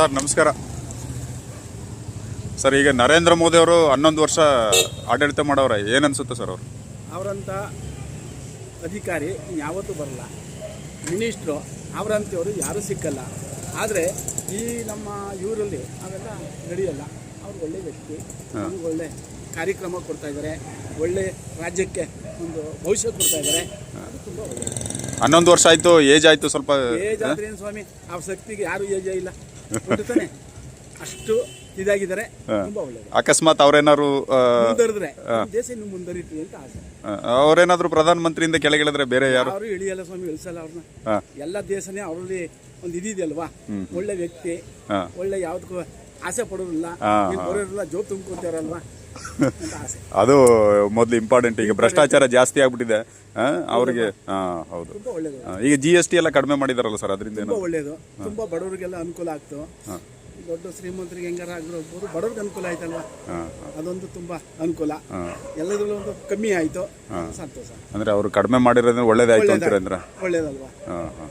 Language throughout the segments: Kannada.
ಸರ್ ನಮಸ್ಕಾರ. ಸರ್ ಈಗ ನರೇಂದ್ರ ಮೋದಿ ಅವರು ಹನ್ನೊಂದು ವರ್ಷ ಆಡಳಿತ ಮಾಡೋರ ಏನನ್ಸುತ್ತೆ ಅನ್ಸುತ್ತೆ ಸರ್ ಅವರು? ಅವರಂಥ ಅಧಿಕಾರಿ ಯಾವತ್ತೂ ಬರಲ್ಲ. ಮಿನಿಸ್ಟ್ರು ಅವರಂಥವ್ರು ಯಾರೂ ಸಿಕ್ಕಲ್ಲ. ಆದರೆ ಈ ನಮ್ಮ ಇವರಲ್ಲಿ ಅವೆಲ್ಲ ನಡೆಯಲ್ಲ. ಅವ್ರು ಒಳ್ಳೆ ವ್ಯಕ್ತಿ ಒಳ್ಳೆ ಕಾರ್ಯಕ್ರಮ ಕೊಡ್ತಾ ಇದ್ದಾರೆ ಒಳ್ಳೆ ರಾಜ್ಯಕ್ಕೆ ಒಂದು ಭವಿಷ್ಯ ಕೊಡ್ತಾ ಇದ್ದಾರೆ ತುಂಬ ಒಳ್ಳೆಯದು ಹನ್ನೊಂದು ವರ್ಷ ಆಯಿತು ಏಜ್ ಆಯಿತು ಸ್ವಲ್ಪ ಏಜ್ ಆದ್ರೆ ಏನು ಸ್ವಾಮಿ ಅವ್ರ ಶಕ್ತಿಗೆ ಯಾರು ಏಜೇ ಇಲ್ಲ. ತಾನೆ ಅಷ್ಟು ಇದಾಗಿದ್ದಾರೆ ತುಂಬಾ ಒಳ್ಳೆಯದು. ಅಕಸ್ಮಾತ್ ಅವ್ರೇನಾದ್ರು ಮುಂದರಿದ್ರೆ ದೇಶ ಇನ್ನು ಮುಂದರಿತೀವಿ ಅಂತ ಆಸೆ. ಆ, ಅವ್ರೇನಾದ್ರು ಪ್ರಧಾನ ಮಂತ್ರಿಯಿಂದ ಕೆಳಗಿಳಿದ್ರೆ ಬೇರೆ ಯಾರು? ಯಾರು ಇಳಿಯಲ್ಲ ಸ್ವಾಮಿ ಇಳಿಸಲ್ಲ ಅವ್ರನ್ನ. ಎಲ್ಲ ದೇಶನೇ ಅವರಲ್ಲಿ ಒಂದು ಇದಿದೆಯಲ್ವಾ? ಒಳ್ಳೆ ವ್ಯಕ್ತಿ ಒಳ್ಳೆ ಯಾವ್ದಕ್ಕೂ ಆಸೆ ಪಡೋದಿಲ್ಲ. ಬರೋದಿಲ್ಲ ಬರೋರಿಲ್ಲ ಜೋಬ್ ತುಂಬ್ಕೊಂತಾರಲ್ವಾ? ಅದು ಮೊದಲು ಇಂಪಾರ್ಟೆಂಟ್ ಈಗ ಭ್ರಷ್ಟಾಚಾರ ಜಾಸ್ತಿ ಆಗ್ಬಿಟ್ಟಿದೆ. ಅವರಿಗೆ ಹಾ ಹೌದು. ಈಗ ಜಿ ಎಸ್ ಟಿ ಎಲ್ಲ ಕಡಿಮೆ ಮಾಡಿದಾರಲ್ಲ ಸರ್ ಅದರಿಂದ ಒಳ್ಳೇದು. ತುಂಬಾ ಬಡವರಿಗೆಲ್ಲ ಅನುಕೂಲ ಆಗ್ತು. ದೊಡ್ಡ ಶ್ರೀಮಂತರಿಗೆ ಹೆಂಗಾರ ಆಗಿರ್ಬೋದು ಬಡವ್ರಿಗೆ ಅನುಕೂಲ ಆಯ್ತಲ್ವಾ? ಅದೊಂದು ತುಂಬಾ ಅನುಕೂಲ. ಎಲ್ಲದರಲ್ಲೂ ಒಂದು ಕಮ್ಮಿ ಆಯ್ತು. ಸಂತೋಷ. ಅಂದ್ರೆ ಅವರು ಕಡಿಮೆ ಮಾಡಿರೋದ್ರೆ ಒಳ್ಳೇದಾಯ್ತು ಅಂತೀರ ಅಂದ್ರೆ? ಒಳ್ಳೇದಲ್ವಾ?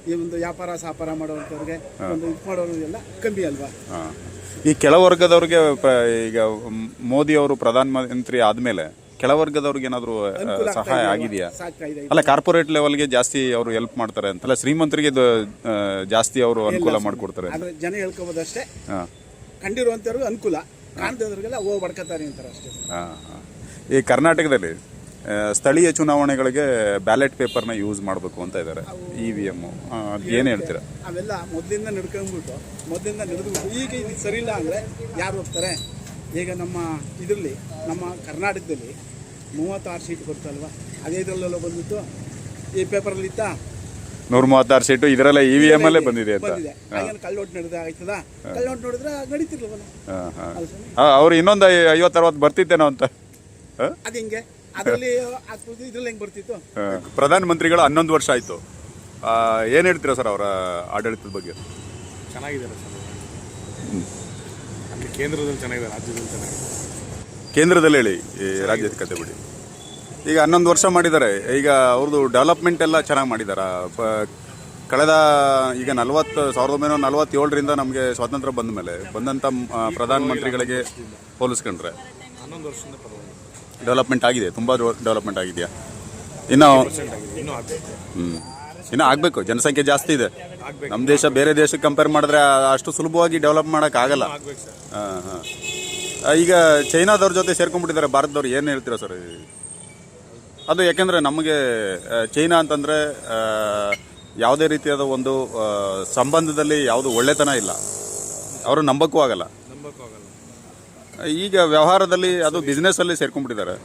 ಈ ಒಂದು ವ್ಯಾಪಾರ ಸಾಪಾರ ಮಾಡುವಂತವ್ರಿಗೆ ಒಂದು ಇದು ಮಾಡೋರಿಗೆಲ್ಲ ಕಮ್ಮಿ ಅಲ್ವಾ. ಈ ಕೆಳವರ್ಗದವ್ರಿಗೆ ಈಗ ಮೋದಿ ಅವರು ಪ್ರಧಾನಮಂತ್ರಿ ಆದ್ಮೇಲೆ ಕೆಳವರ್ಗದವ್ರಿಗೆ ಏನಾದ್ರು ಸಹಾಯ ಆಗಿದೆಯಾ? ಅಲ್ಲ ಕಾರ್ಪೊರೇಟ್ ಲೆವೆಲ್ಗೆ ಜಾಸ್ತಿ ಅವರು ಹೆಲ್ಪ್ ಮಾಡ್ತಾರೆ ಅಂತಲ್ಲ ಶ್ರೀಮಂತರಿಗೆ ಜಾಸ್ತಿ ಅವರು ಅನುಕೂಲ ಮಾಡಿಕೊಡ್ತಾರೆ. ಜನ ಹೇಳ್ಕೋಬೋದಷ್ಟೇ ಕಂಡಿರುವಂತವ್ರಿಗೆ ಅನುಕೂಲ. ಕಾಣ್ದವ್ರಿಗೆಲ್ಲ ಹೋಗಿ ಬಡ್ಕೋತಾರೆ ಅಂತಾರೆ ಅಷ್ಟೇ. ಈ ಕರ್ನಾಟಕದಲ್ಲಿ ಸ್ಥಳೀಯ ಚುನಾವಣೆಗಳಿಗೆ ಬ್ಯಾಲೆಟ್ ಪೇಪರ್ನ ಯೂಸ್ ಮಾಡಬೇಕು ಅಂತ ಇದ್ದಾರೆ. E V M. ಏನು ಹೇಳ್ತೀರಾ? ಅವೆಲ್ಲ ಮೊದಲಿಂದ ನಡ್ಕೊಂಡ್ಬಿಟ್ಟು ಮೊದಲಿಂದ ನಡೆದು ಈಗ ಸರಿ ಇಲ್ಲ ಅಂದರೆ ಯಾರು ಹೋಗ್ತಾರೆ? ಈಗ ನಮ್ಮ ಇದರಲ್ಲಿ ನಮ್ಮ ಕರ್ನಾಟಕದಲ್ಲಿ ಮೂವತ್ತಾರು ಸೀಟ್ ಬರ್ತಲ್ವ ಅದೇ ಇದರಲ್ಲೆಲ್ಲ ಬಂದಿತ್ತು ಈ ಪೇಪರಲ್ಲಿ ಇತ್ತಾ ನೂರ ಮೂವತ್ತಾರು ಸೀಟು ಇದರಲ್ಲೇ ಇ ವಿ ಎಂ ಅಲ್ಲೇ ಬಂದಿದೆ ಅಂತ. ಬಂದಿದೆ. ಹಾಗೇನು ಕಳ್ಳೋಟ್ ನಡೆದ ಆಯ್ತದ? ಕಳ್ಳೋಟ್ ನೋಡಿದ್ರೆ ನಡೀತಿರ್ಲವಲ್ಲ ಸ್ವಾಮಿ. ಅವ್ರು ಇನ್ನೊಂದು ಐವತ್ತು ಅರವತ್ತು ಬರ್ತಿದ್ದೇನೋ ಅಂತ? ಅದು ಹಿಂಗೆ? ಅದರಲ್ಲಿ ಇದ್ರಲ್ಲಿ ಹೆಂಗೆ ಬರ್ತಿತ್ತು? ಪ್ರಧಾನ ಮಂತ್ರಿಗಳು ಹನ್ನೊಂದು ವರ್ಷ ಆಯ್ತು. ಏನು ಏನ್ ಹೇಳ್ತೀರಾ ಸರ್ ಅವರ ಆಡಳಿತದ ಬಗ್ಗೆ? ಚೆನ್ನಾಗಿದ್ದಾರೆ ಸರ್. ಅಲ್ಲಿ ಕೇಂದ್ರದಲ್ಲಿ ಚೆನ್ನಾಗಿದೆ ರಾಜ್ಯದಲ್ಲಿ ಚೆನ್ನಾಗಿದೆ. ಕೇಂದ್ರದಲ್ಲಿ ಹೇಳಿ ಈ ರಾಜ್ಯದ ಕತೆ ಬಿಡಿ. ಈಗ ಹನ್ನೊಂದು ವರ್ಷ ಮಾಡಿದ್ದಾರೆ ಈಗ ಅವ್ರದ್ದು ಡೆವಲಪ್ಮೆಂಟ್ ಎಲ್ಲ ಚೆನ್ನಾಗಿ ಮಾಡಿದ್ದಾರೆ ಕಳೆದ ಈಗ ನಲವತ್ತು ಸಾವಿರದ ಒಂಬೈನೂರ ನಲವತ್ತೇಳರಿಂದ ನಮಗೆ ಸ್ವಾತಂತ್ರ್ಯ ಬಂದ ಮೇಲೆ ಬಂದಂಥ ಪ್ರಧಾನಮಂತ್ರಿಗಳಿಗೆ ಪ್ರಧಾನ ಮಂತ್ರಿಗಳಿಗೆ ಹೋಲಿಸ್ಕೊಂಡ್ರೆ. ಹನ್ನೊಂದು ವರ್ಷದಿಂದ ಡೆವಲಪ್ಮೆಂಟ್ ಆಗಿದೆ ತುಂಬ ಡೆವಲಪ್ಮೆಂಟ್ ಆಗಿದೆಯಾ? ಇನ್ನು ಹ್ಞೂ ಇನ್ನೂ ಆಗಬೇಕು ಜನಸಂಖ್ಯೆ ಜಾಸ್ತಿ ಇದೆ. ನಮ್ಮ ದೇಶ ಬೇರೆ ದೇಶಕ್ಕೆ ಕಂಪೇರ್ ಮಾಡಿದ್ರೆ ಅಷ್ಟು ಸುಲಭವಾಗಿ ಡೆವಲಪ್ ಮಾಡೋಕ್ಕಾಗಲ್ಲ ಹಾಂ ಹಾಂ. ಈಗ ಚೈನಾದವ್ರ ಜೊತೆ ಸೇರ್ಕೊಂಡ್ಬಿಟ್ಟಿದ್ದಾರೆ ಭಾರತದವ್ರು ಏನು ಹೇಳ್ತೀರಾ ಸರ್? ಅದು ಯಾಕೆಂದರೆ ನಮಗೆ ಚೈನಾ ಅಂತಂದರೆ ಯಾವುದೇ ರೀತಿಯಾದ ಒಂದು ಸಂಬಂಧದಲ್ಲಿ ಯಾವುದು ಒಳ್ಳೆತನ ಇಲ್ಲ. ಅವರು ನಂಬಕ್ಕೂ ಆಗಲ್ಲ. ನಂಬಕ್ಕೂ ಆಗಲ್ಲ. ಈಗ ವ್ಯವಹಾರದಲ್ಲಿ ಅದು ಬಿಸ್ನೆಸ್ಸಲ್ಲಿ ಸೇರ್ಕೊಂಡ್ಬಿಟ್ಟಿದ್ದಾರೆ.